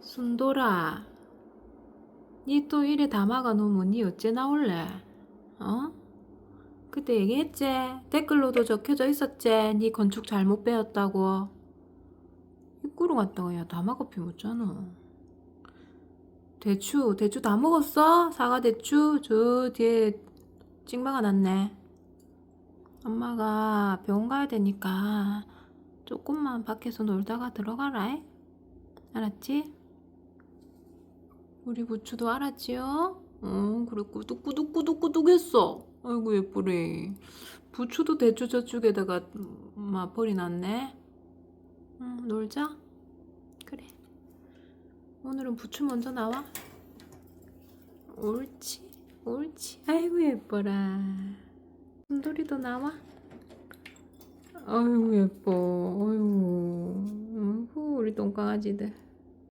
순돌아, 니 또 이래 담아가 놓으면 니 어째 나올래? 어? 그때 얘기했지? 댓글로도 적혀져 있었지? 니 건축 잘못 배웠다고. 입구로 갔다가 야 담아가 피웠잖아. 대추, 대추 다 먹었어? 사과 대추? 저 뒤에 찍마가 났네. 엄마가 병원 가야 되니까 조금만 밖에서 놀다가 들어가라. 알았지? 우리 부추도 알았지요? 어, 그래 꾸둑꾸둑꾸둑꾸둑 했어. 아이고 예쁘래. 부추도 대추 저쪽에다가 막 벌이 났네. 응, 놀자. 그래. 오늘은 부추 먼저 나와. 옳지, 옳지. 아이고 예뻐라. 순돌이도 나와. 아이고 예뻐. 아이고, 아이고 우리 똥강아지들.